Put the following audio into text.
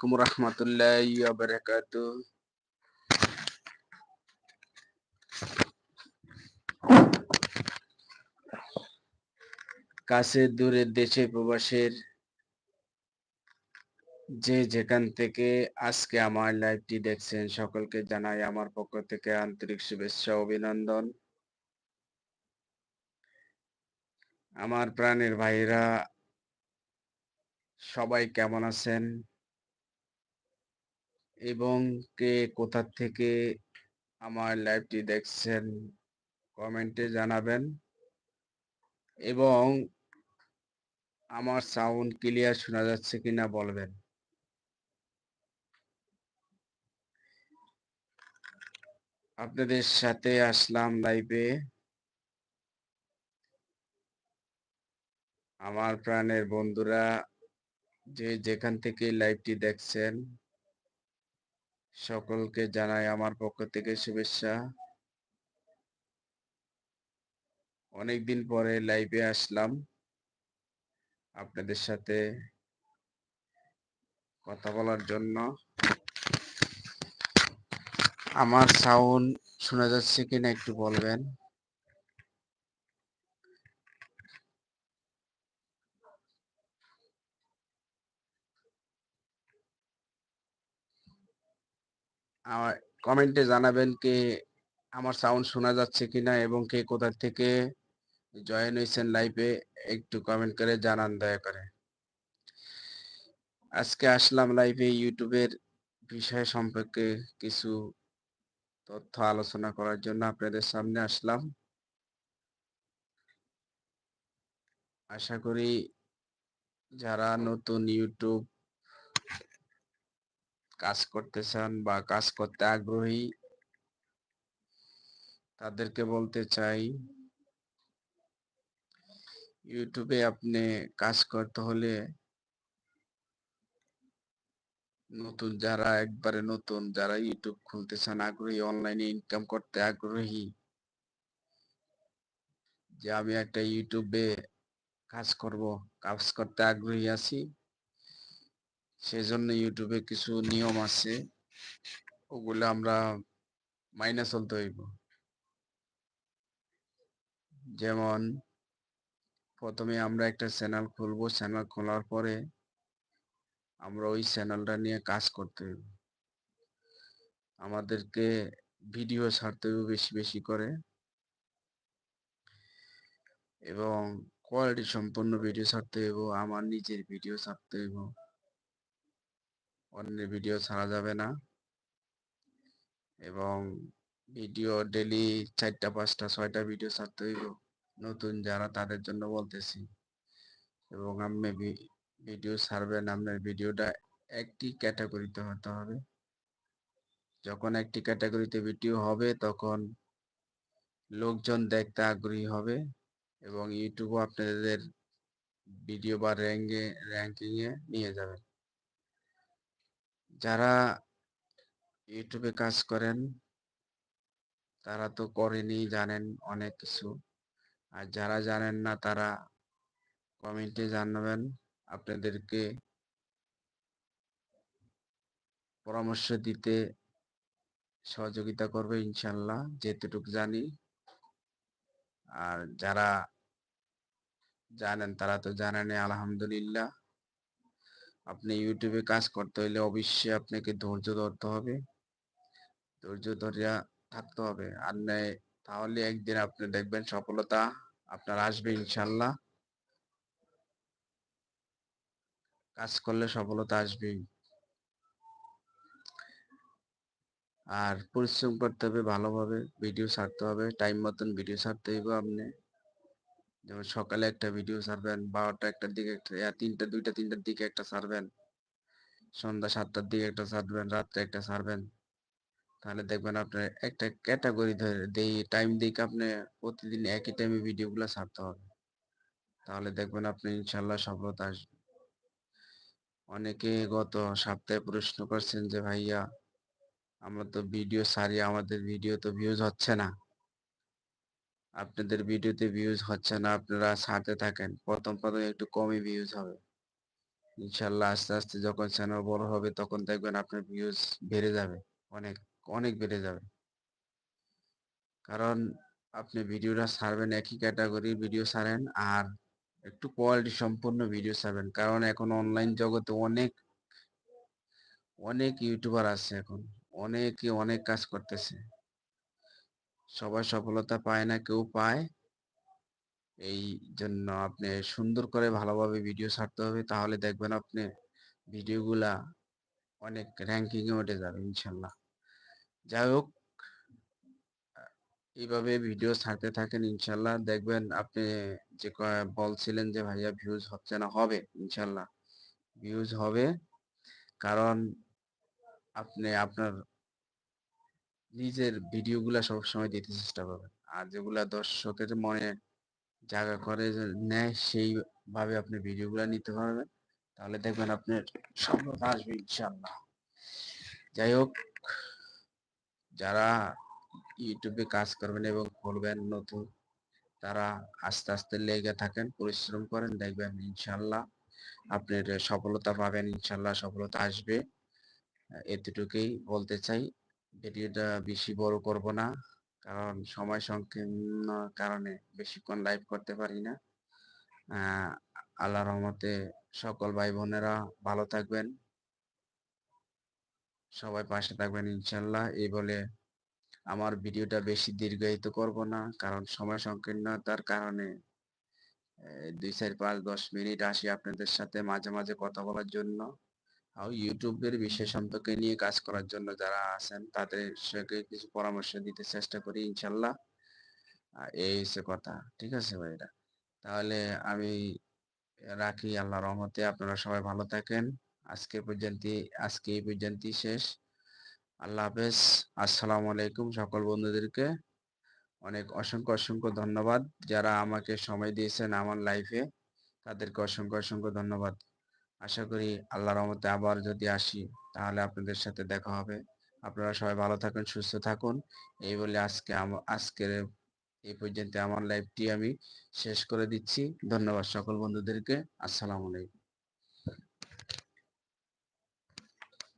আলাইকুম রহমতুল্লাহ বারাকাত কাছে দূরে দেশে প্রবাসের যে যেখান থেকে আজকে আমার লাইভটি দেখছেন, সকলকে জানাই আমার পক্ষ থেকে আন্তরিক শুভেচ্ছা, অভিনন্দন। আমার প্রাণের ভাইরা সবাই কেমন আছেন? এবং কে কোথা থেকে আমার লাইভটি দেখছেন কমেন্টে জানাবেন। এবং আমার সাউন্ড ক্লিয়ার শোনা যাচ্ছে কিনা বলবেন। আপনাদের সাথে আসলাম লাইভে। আমার প্রাণের বন্ধুরা যে যেখান থেকে লাইভটি দেখছেন সকলকে জানাই আমার পক্ষ থেকে শুভেচ্ছা। অনেকদিন পরে লাইভে আসলাম। আপনাদের সাথে কথা বলার জন্য। আমার সাউন্ড শোনা যাচ্ছে কিনা একটু বলবেন। আমার কমেন্টে জানাবেন কে আমার সাউন্ড শোনা যাচ্ছে কিনা এবং কে কোথা থেকে জয়েন হয়েছেন লাইভে একটু কমেন্ট করে জানান দয়া করে। আজকে আসলাম লাইভে ইউটিউবের বিষয় সম্পর্কে কিছু তথ্য আলোচনা করার জন্য আপনাদের সামনে আসলাম। আশা করি যারা নতুন ইউটিউব কাজ করতে চান বা কাজ করতে আগ্রহী, তাদেরকে বলতে চাই, ইউটিউবে আপনি কাজ করতে হলে নতুন যারা একবারে নতুন, যারা ইউটিউব খুলতে চান আগ্রহী, অনলাইনে ইনকাম করতে আগ্রহী, যে আমি একটা ইউটিউবে কাজ করব, কাজ করতে আগ্রহী আছি সেজন্য ইউটিউবে কিছু নিয়ম আছে। ওগুলো আমরা মাইনে চলতে হইব। যেমন, প্রথমে আমরা একটা চ্যানেল খুলবো। চ্যানেল খোলার পরে আমরা ওই চ্যানেলটা নিয়ে কাজ করতে হইব। আমাদেরকে ভিডিও ছাড়তে হইব বেশি বেশি করে। এবং কোয়ালিটি সম্পন্ন ভিডিও ছাড়তে হইব। আমার নিজের ভিডিও ছাড়তে হইব। অন্যের ভিডিও ছাড়া যাবে না। এবং ভিডিও ডেলি চারটা, পাঁচটা, ছয়টা ভিডিও ছাড়তে হইব। নতুন যারা তাদের জন্য বলতেছি। এবং আপনি ভিডিও ছাড়বেন, আপনার ভিডিওটা একটি ক্যাটাগরিতে হতে হবে। যখন একটি ক্যাটাগরিতে ভিডিও হবে, তখন লোকজন দেখতে আগ্রহী হবে এবং ইউটিউবও আপনাদের ভিডিও বা র্যাঙ্কে র্যাঙ্কিংয়ে নিয়ে যাবেন যারা ইউটিউবে কাজ করেন, তারা তো করেনি, জানেন অনেক কিছু। আর যারা জানেন না, তারা কমেন্টে জানাবেন, আপনাদেরকে পরামর্শ দিতে সহযোগিতা করবে ইনশাল্লাহ যেতটুকু জানি। আর যারা জানেন, তারা তো জানেন আলহামদুলিল্লাহ। আপনি ইউটিউবে কাজ করতে হলে অবশ্যই আপনাকে ধৈর্য ধরতে হবে। ধৈর্য ধরিয়া থাকতে হবে। আর নেই তাহলে একদিন আপনি দেখবেন সফলতা আপনার আসবে ইনশাল্লাহ। কাজ করলে সফলতা আসবেই। আর পরিশ্রম করতে হবে ভালোভাবে ভিডিও ছাড়তে হবে টাইম মতন ভিডিও ছাড়তে হইব আপনি। যেমন সকালে একটা ভিডিও ছাড়বেন, বারোটা একটার দিকে একটা তিনটা, দুইটা, তিনটার দিকে একটা ছাড়বেন, সন্ধ্যা সাতটার দিকে একটা ছাড়বেন, রাত্রে একটা ছাড়বেন। তাহলে দেখবেন আপনার একটা ক্যাটাগরি ধরে দেই টাইম দিকে আপনি প্রতিদিন একই টাইমে ভিডিওগুলো ছাড়তে হবে। তাহলে দেখবেন আপনি ইনশাল্লাহ সফলতা আসবে। অনেকে গত সপ্তাহে প্রশ্ন করছেন যে, ভাইয়া, আমরা তো ভিডিও সারি আমাদের ভিডিও তো ভিউজ হচ্ছে না। আপনাদের ভিডিওতে ভিউজ হচ্ছে না, আপনারা ছাড়তে থাকেন। প্রথম প্রথম একটু কমই ভিউজ হবে। ইনশাল্লাহ আস্তে আস্তে যখন চ্যানেল বড় হবে, তখন দেখবেন আপনার ভিউজ বেড়ে যাবে। অনেক অনেক বেড়ে যাবে। কারণ আপনি ভিডিওটা সারবেন একই ক্যাটাগরির ভিডিও সারেন আর একটু কোয়ালিটি সম্পূর্ণ ভিডিও ছাড়বেন। কারণ এখন অনলাইন জগতে অনেক অনেক ইউটিউবার আছে এখন। অনেকে অনেক কাজ করতেছে। সবাই সফলতা পায় না, কেউ পায়। এই জন্য আপনি সুন্দর করে ভালোভাবে ভিডিও ছাড়তে হবে, তাহলে দেখবেন আপনি ভিডিওগুলা অনেক র্যাঙ্কিং এ উঠে যাবে, ইনশাল্লাহ। যাই হোক এইভাবে ভিডিও ছাড়তে থাকেন, ইনশাল্লাহ। দেখবেন আপনি যে বলছিলেন যে, ভাইয়া ভিউজ হচ্ছে না। হবে, ইনশাল্লাহ। ভিউজ হবে, কারণ আপনি আপনার নিজের ভিডিওগুলা সবসময় দিতে চেষ্টা করবেন। আর যেগুলা দর্শকের মনে জায়গা করে নেয়, সেইভাবে আপনি ভিডিওগুলো নিতে পারবেন। তাহলে দেখবেন আপনার সফলতা আসবে ইনশাল্লাহ যাই হোক, যারা ইউটিউবে কাজ করবেন এবং করবেন নতুন, তারা আস্তে আস্তে লেগে থাকেন, পরিশ্রম করেন, দেখবেন ইনশাল্লাহ আপনার সফলতা পাবেন ইনশাল্লাহ সফলতা আসবে। এতটুকুই বলতে চাই। ভিডিওটা বেশি বড় করব না। কারণ সময় সংকীর্ণ কারণে বেশিক্ষণ লাইভ করতে পারি না। আল্লাহ রহমতে সকল ভাই বোনেরা ভালো থাকবেন। সবাই পাশে থাকবেন ইনশাল্লাহ। এই বলে আমার ভিডিওটা বেশি দীর্ঘায়িত করব না। কারণ সময় সংকীর্ণতার কারণে দুই চার পাঁচ দশ মিনিট আসি আপনাদের সাথে মাঝে মাঝে কথা বলার জন্য। ইউটিউবের বিষয় সম্পর্কে নিয়ে কাজ করার জন্য যারা আছেন তাদের সাথে কিছু পরামর্শ দিতে চেষ্টা করি, ইনশাল্লাহ। এই হচ্ছে কথা। ঠিক আছে ভাইরা? তাহলে আমি রাখি আল্লাহ রহমতে। আপনারা সবাই ভালো থাকেন। আজকে পর্যন্ত আজকে এই পর্যন্ত শেষ। আল্লাহ হাফেজ। আসসালামু আলাইকুম সকল বন্ধুদেরকে। অনেক অসংখ্য অসংখ্য ধন্যবাদ। যারা আমাকে সময় দিয়েছেন আমার লাইফে তাদেরকে অসংখ্য অসংখ্য ধন্যবাদ। আশা করি আল্লাহ রহমতে আবার যদি আসি, তাহলে আপনাদের সাথে দেখা হবে। আপনারা সবাই ভালো থাকুন, সুস্থ থাকুন। এই বলে আজকে আজকের এই পর্যন্ত আমার লাইফটি আমি শেষ করে দিচ্ছি। ধন্যবাদ সকল বন্ধুদেরকে। আসসালামু আলাইকুম।